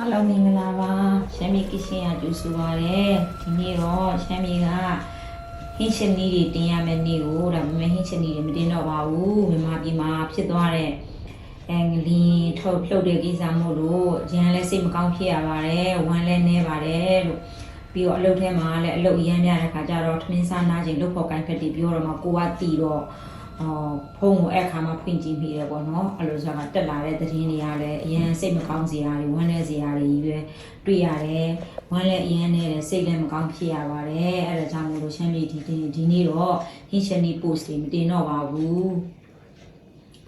အားလုံးမင်္ဂလာပါရှမ်းပြည်ကရှင်ရကျူဆိုပါရယ်ဒီနေ့တော့ရှမ်းပြည်ကဟင်းရှင်နီးတွေတင်ရမယ့်နေ့ကိုဒါပေမဲ့ဟင်းရှင်နီးတွေမတင်တော့ပါဘူးမြန်မာပြည်မှာဖြစ်သွားတဲ့အင်္ဂလင်းထုတ်ဖြုတ်တဲ့ကိစ္စမို့လို့ရန်လည်းစိတ်မကောင်းဖြစ်ရပါတယ်ဝမ်းလည်းနေပါတယ်လို့ပြီးတော့အလုပ်ထဲမှာလည်းအလုပ်အရမ်းများတဲ့ခါကျတော့ထမင်းစားနာချိန်လုပ်ဖို့ကိုင်းဖက်တီပြောတော့မှကိုကတီတော့ အော်ဖုန်းကိုအဲ့အခါမှာဖွင့်ကြည့်မိတယ်ပေါ့နော်အဲ့လိုဆိုတာတက်လာတဲ့သတင်းတွေကလည်းအရင်စိတ်မကောင်းစရာတွေဝမ်းနည်းစရာတွေကြီးပဲတွေ့ရတယ်ဝမ်းလည်းအရင်နဲ့စိတ်လည်းမကောင်းဖြစ်ရပါတယ်အဲ့ဒါကြောင့်မို့လို့ရှမ်းပြည်ဒီဒီဒီနေ့တော့ဟင်းရှင်နီ post တွေမတင်တော့ပါဘူး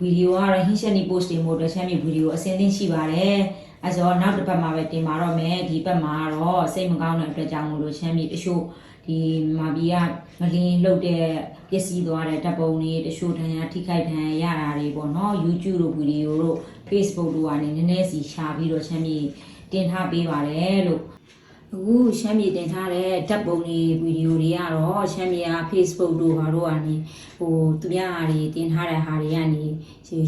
ဗီဒီယိုကတော့ဟင်းရှင်နီ post တွေမို့တော့ရှမ်းပြည်ဗီဒီယိုအစင်းသင်းရှိပါတယ်အဲ့ဆိုတော့နောက်တစ်ပတ်မှာပဲတင်ပါတော့မယ်ဒီပတ်မှာတော့စိတ်မကောင်းတဲ့အတွက်ကြောင့်မို့လို့ရှမ်းပြည်တချို့ ဒီမာဘီကမလင်းလှုပ်တဲ့ပျက်စီးသွားတဲ့တပ်ပုံတွေတချို့ဒဏ်ရာထိခိုက်ဒဏ်ရာရတာတွေပေါ့နော် YouTube တို့ဗီဒီယိုတို့ Facebook တို့ကနေနည်းနည်းစီရှာပြီးတော့ရှမ်းပြည်တင်ထားပေးပါတယ်လို့ အခုရှမ်းပြည်တင်ထားတဲ့ဓာတ်ပုံတွေဗီဒီယိုတွေကတော့ရှမ်းပြည်က Facebook တို့ဘာတို့ကနေဟိုသူများဟာတွေတင်ထားတဲ့ဟာတွေကနေ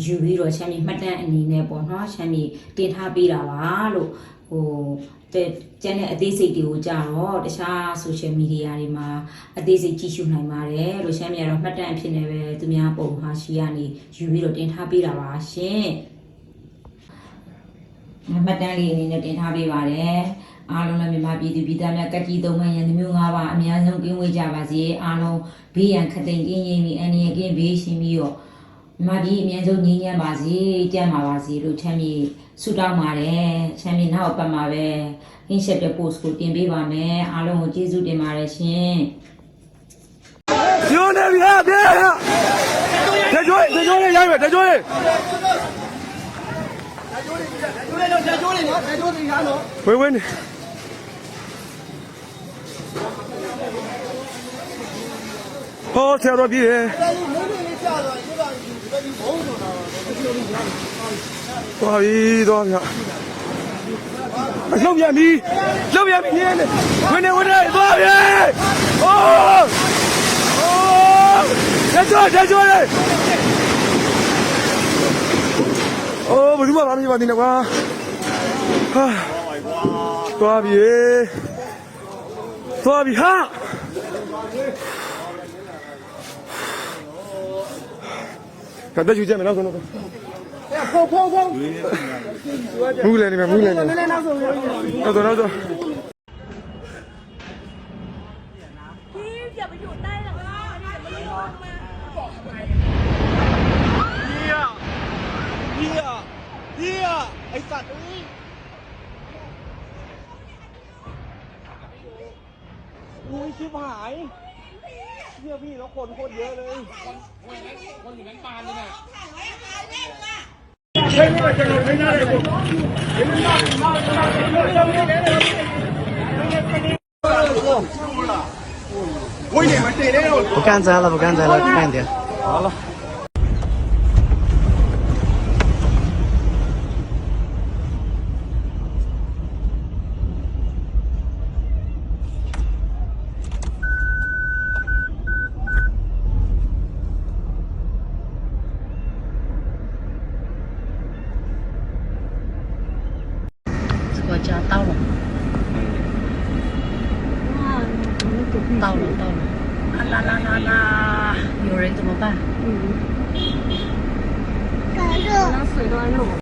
ယူပြီးတော့ရှမ်းပြည်မှတ်တမ်းအနေနဲ့ပေါ့နော်ရှမ်းပြည်တင်ထားပေးတာပါလို့ဟိုတဲ့ကျန်တဲ့အသေးစိတ်တွေကိုကြတော့တခြား social media တွေမှာအသေးစိတ်ကြည့်ရှုနိုင်ပါတယ်လို့ရှမ်းပြည်ကတော့မှတ်တမ်းအဖြစ်နဲ့ပဲသူများပုံဟာရှိကနေယူပြီးတော့တင်ထားပေးတာပါရှင်မှတ်တမ်းလေးအနေနဲ့တင်ထားပေးပါတယ် အားလုံးလည်းမြန်မာပြည်သူပြည်သားများကကြီးသုံးမရန်သူမျိုး၅ပါးအများဆုံးကင်းဝေးကြပါစေအားလုံးဘေးရန်ခသိန်ကင်းငြိမ်းပြီးအန္တရာယ်ကင်းဘေးရှင်ပြီးတော့မြန်မာပြည်အများဆုံးငြိမ်းချမ်းပါစေကြမ်းပါပါစေလို့ချမ်းမြေဆုတောင်းပါတယ်ချမ်းမြေနောက်အပတ်မှာပဲဟင်းချက်တဲ့ post ကိုတင်ပေးပါမယ်အားလုံးကိုကျေးဇူးတင်ပါတယ်ရှင်ညိုနေပြီဟာပြေဟာတကြွေးတကြွေးလေးရိုက်မယ်တကြွေးလက်ကျိုးလေးနော်လက်ကျိုးလေးရနော်ဝေးဝေး ဟောဆရာတော်ပြည်ရဲ့ဒါကြီးမင်းလေးကြာသွားရင်ဒါကြီးဒီလိုဘုံဆိုတာဒီလိုလေးရတယ်သွားပြီသွားပြီအလှုပ်ပြန်ပြီလှုပ်ပြန်ပြီနေနေဝင်နေဝင်နေသွားပြီဟောဟောတကြွေးတကြွေးလေးအိုးဘယ်သူမှမမြင်ပါသေးနဲ့ကွာဟာသွားပြီသွားပြီဟာ ကတက်ယူကြမယ်နောက်ဆုံးတော့ ဖုံဖုံဖုံ မူးလည်းနေမယ်မူးလည်းနေ နည်းနည်းနောက်ဆုံးရ နောက်တော့နောက်တော့ เฮียเฮียไอ้สัตว์เอ้ยอุ้ยชิบหาย เฮียพี่แล้วคนโคตรเยอะเลย 不干摘了，不干摘了，慢点。这 我到了。啊啦啦啦啦！有人怎么办？嗯。可是。水都。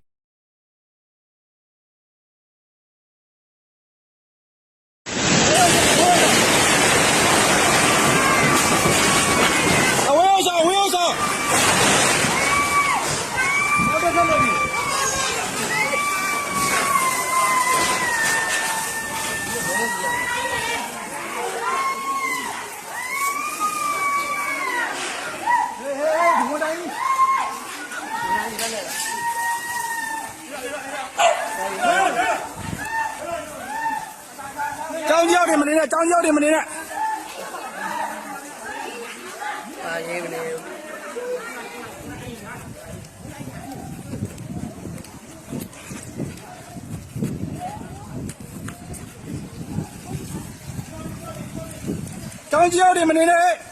ကောင်ကြောက်တယ်မနေနဲ့အာရေးမနေဘူးကြောင်ကြောက်တယ်မနေနဲ့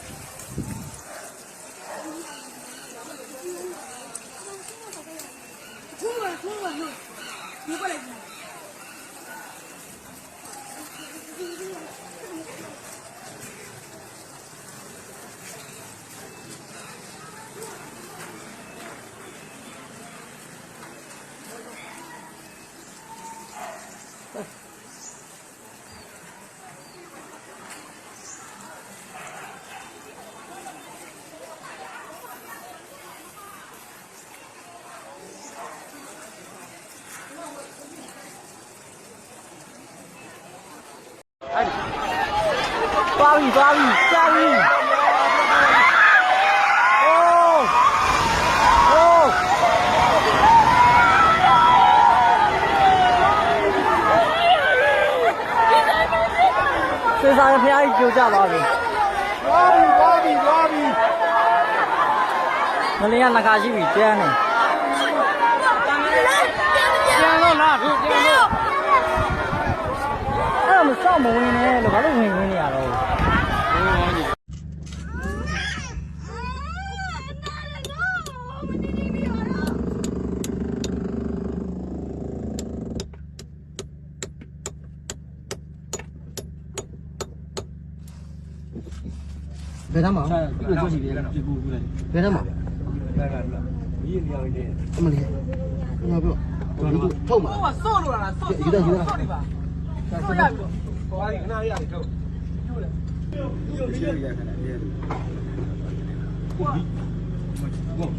သွားပြီသွားပြီသွားပြီစေစားရဖျားကြီးကြိုကြသွားပြီသွားပြီသွားပြီသွားပြီမလင်းကငကာရှိပြီကျန်းနေကျန်းတော့လားသူကျန်းတော့အဲ့ဒါမစောင့်မဝင်နဲ့လို့ဘာလို့ဝင်ဝင်နေရတော့ 肥三毛，六十别斤了，肥三毛，这么点，要不要？五斤，够？了，够了，够够够的吧？够呀够。够啊，那也够。够了，够了，